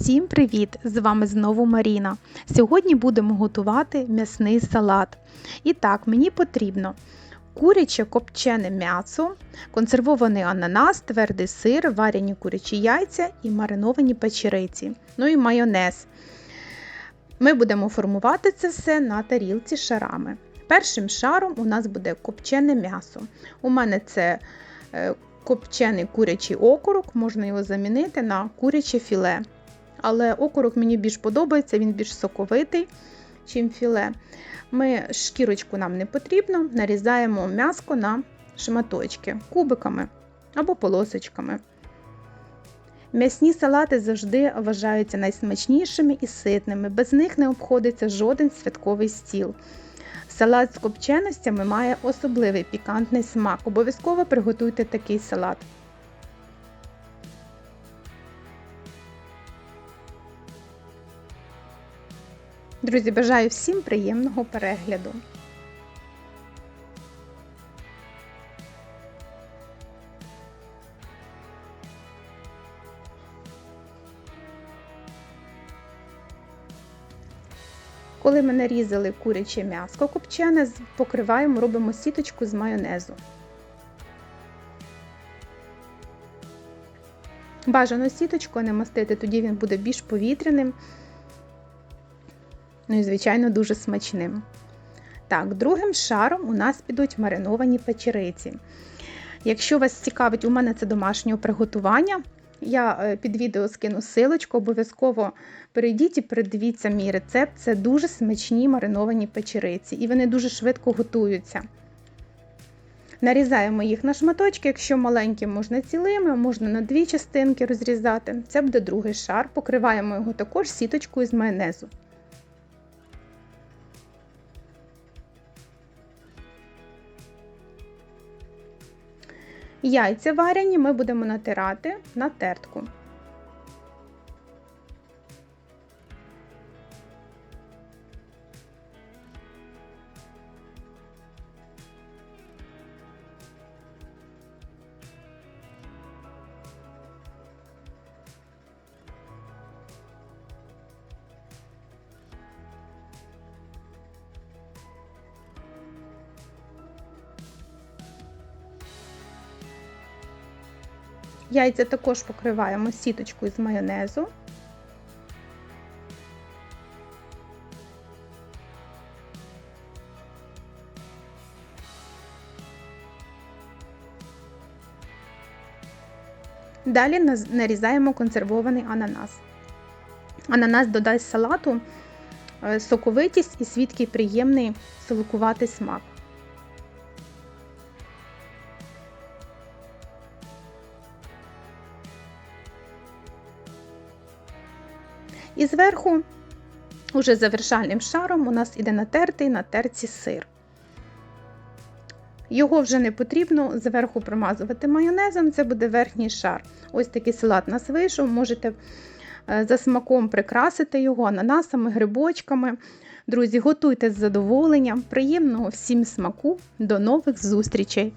Всім привіт! З вами знову Маріна. Сьогодні будемо готувати м'ясний салат. І так, мені потрібно куряче копчене м'ясо, консервований ананас, твердий сир, варені курячі яйця і мариновані печериці, ну і майонез. Ми будемо формувати це все на тарілці шарами. Першим шаром у нас буде копчене м'ясо. У мене це е, копчений курячий окорок, можна його замінити на куряче філе. Але окорок мені більш подобається, він більш соковитий, чим філе. Ми шкірочку нам не потрібно, нарізаємо м'яско на шматочки, кубиками або полосочками. М'ясні салати завжди вважаються найсмачнішими і ситними, без них не обходиться жоден святковий стіл. Салат з копченостями має особливий пікантний смак. Обов'язково приготуйте такий салат. Друзі, бажаю всім приємного перегляду. Коли ми нарізали куряче м'ясо копчене, покриваємо, робимо сіточку з майонезу. Бажано сіточку не мастити, тоді він буде більш повітряним, ну і, звичайно, дуже смачним. Так, другим шаром у нас підуть мариновані печериці. Якщо вас цікавить, у мене це домашнє приготування. Я під відео скину силочку, обов'язково перейдіть і передивіться мій рецепт. Це дуже смачні мариновані печериці, і вони дуже швидко готуються. Нарізаємо їх на шматочки, якщо маленькі, можна цілими, можна на дві частинки розрізати. Це буде другий шар, покриваємо його також сіточкою з майонезу. Яйця варені ми будемо натирати на тертку. Яйця також покриваємо сіточкою з майонезу. Далі нарізаємо консервований ананас. Ананас додасть салату соковитість і свідкий приємний солокуватий смак. І зверху, уже завершальним шаром, у нас іде натертий на терці сир. Його вже не потрібно зверху промазувати майонезом, це буде верхній шар. Ось такий салат нас вийшов. Можете за смаком прикрасити його ананасами, грибочками. Друзі, готуйте з задоволенням, приємного всім смаку, до нових зустрічей!